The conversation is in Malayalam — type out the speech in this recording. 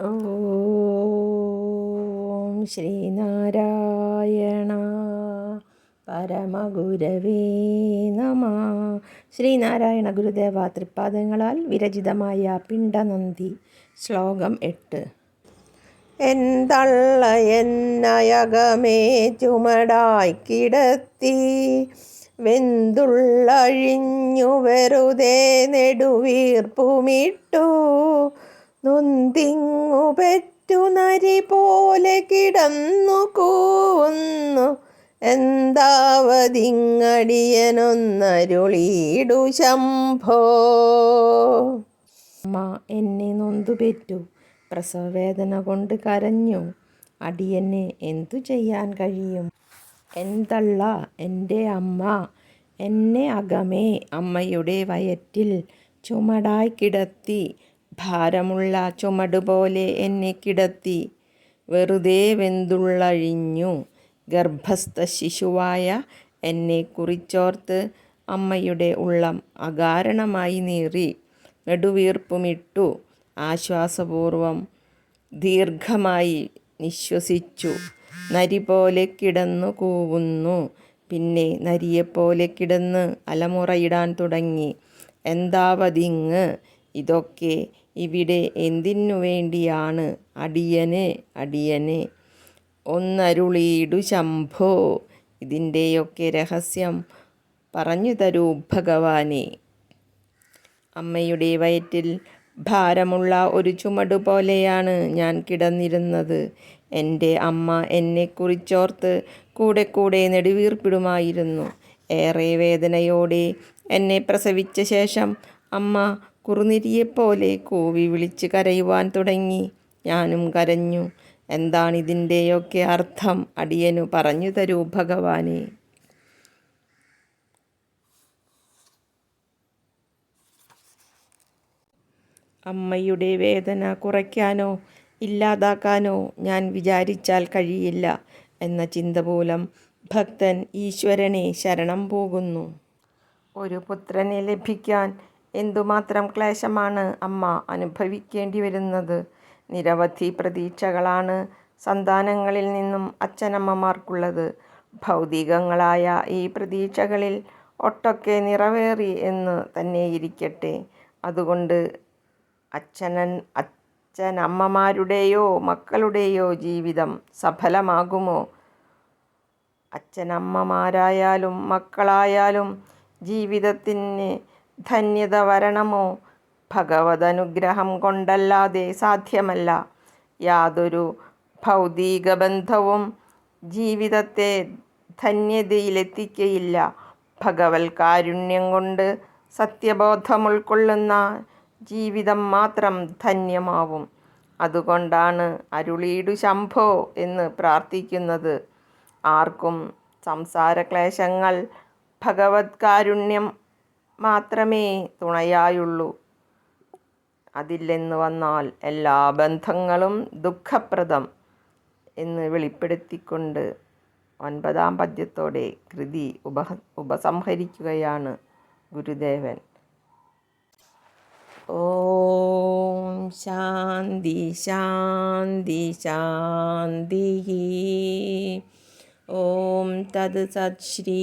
ഓം ശ്രീനാരായണ പരമഗുരവേ നമ. ശ്രീനാരായണ ഗുരുദേവ തൃപ്പാദങ്ങളാൽ വിരചിതമായ പിണ്ടനന്ദി ശ്ലോകം എട്ട്. എന്തള്ള എന്നയകമേ ചുമടായി കിടത്തി. വെന്തുള്ളഴിഞ്ഞു വെറുതെ നെടുവീർപ്പുമിട്ടു. നൊന്തിങ്ങു പെറ്റു നരി പോലെ കിടന്നു കൂന്നു എന്താവതിങ്ങടിയനൊന്നരുളീടു ശംഭോ. അമ്മ എന്നെ നൊന്തു പെറ്റു. പ്രസവവേദന കൊണ്ട് കരഞ്ഞു. അടിയനെ എന്തു ചെയ്യാൻ കഴിയും? എന്തള്ള എന്റെ അമ്മ? എന്നെ അകമേ അമ്മയുടെ വയറ്റിൽ ചുമടായി കിടത്തി. ഭാരമുള്ള ചുമടുപോലെ എന്നെ കിടത്തി. വെറുതെ വെന്തുള്ളഴിഞ്ഞു. ഗർഭസ്ഥ ശിശുവായ എന്നെ കുറിച്ചോർത്ത് അമ്മയുടെ ഉള്ളം അകാരണമായി നീറി. നെടുവീർപ്പുമിട്ടു. ആശ്വാസപൂർവം ദീർഘമായി നിശ്വസിച്ചു. നരി പോലെ കിടന്നു കൂവുന്നു. പിന്നെ നരിയെപ്പോലെ കിടന്ന് അലമുറയിടാൻ തുടങ്ങി. എന്താവതിങ്ങ്? ഇതൊക്കെ ഇവിടെ എന്തിനു വേണ്ടിയാണ് അടിയനെ അടിയനെ? ഒന്നരുളീടു ശംഭോ. ഇതിന്റെയൊക്കെ രഹസ്യം പറഞ്ഞു തരൂ ഭഗവാനെ. അമ്മയുടെ വയറ്റിൽ ഭാരമുള്ള ഒരു ചുമട് പോലെയാണ് ഞാൻ കിടന്നിരുന്നത്. എന്റെ അമ്മ എന്നെക്കുറിച്ചോർത്ത് കൂടെ കൂടെ നെടുവീർപ്പിടുമായിരുന്നു. ഏറെ വേദനയോടെ എന്നെ പ്രസവിച്ച ശേഷം അമ്മ കുറുനിരിയെപ്പോലെ കൂവി വിളിച്ച് കരയുവാൻ തുടങ്ങി. ഞാനും കരഞ്ഞു. എന്താണിതിന്റെയൊക്കെ അർത്ഥം? അടിയനു പറഞ്ഞു തരൂ ഭഗവാനെ. അമ്മയുടെ വേദന കുറയ്ക്കാനോ ഇല്ലാതാക്കാനോ ഞാൻ വിചാരിച്ചാൽ കഴിയില്ല എന്ന ചിന്ത മൂലം ഭക്തൻ ഈശ്വരനെ ശരണം പോകുന്നു. ഒരു പുത്രനെ ലഭിക്കാൻ എന്തുമാത്രം ക്ലേശമാണ് അമ്മ അനുഭവിക്കേണ്ടി വരുന്നത് നിരവധി പ്രതീക്ഷകളാണ് സന്താനങ്ങളിൽ നിന്നും അച്ഛനമ്മമാർക്കുള്ളത്. ഭൗതികങ്ങളായ ഈ പ്രതീക്ഷകളിൽ ഒട്ടൊക്കെ നിറവേറി എന്ന് തന്നെ ഇരിക്കട്ടെ അതുകൊണ്ട് അച്ഛനൻ അച്ഛനമ്മമാരുടെയോ മക്കളുടെയോ ജീവിതം സഫലമാകുമോ? അച്ഛനമ്മമാരായാലും മക്കളായാലും ജീവിതത്തിന് ധന്യത വരണമോ ഭഗവതനുഗ്രഹം കൊണ്ടല്ലാതെ സാധ്യമല്ല. യാതൊരു ഭൗതിക ബന്ധവും ജീവിതത്തെ ധന്യതയിലെത്തിക്കയില്ല. ഭഗവത് കാരുണ്യം കൊണ്ട് സത്യബോധം ഉൾക്കൊള്ളുന്ന ജീവിതം മാത്രം ധന്യമാവും. അതുകൊണ്ടാണ് അരുളീടു ശംഭോ എന്ന് പ്രാർത്ഥിക്കുന്നത്. ആർക്കും സംസാരക്ലേശങ്ങൾ ഭഗവത് കാരുണ്യം മാത്രമേ തുണയായുള്ളൂ. അതില്ലെന്ന് വന്നാൽ എല്ലാ ബന്ധങ്ങളും ദുഃഖപ്രദം എന്ന് വെളിപ്പെടുത്തിക്കൊണ്ട് ഒൻപതാം പദ്യത്തോടെ കൃതി ഉപ ഉപസംഹരിക്കുകയാണ് ഗുരുദേവൻ. ഓം ശാന്തി ശാന്തി ശാന്തി ഓം തത് സത് ശ്രീ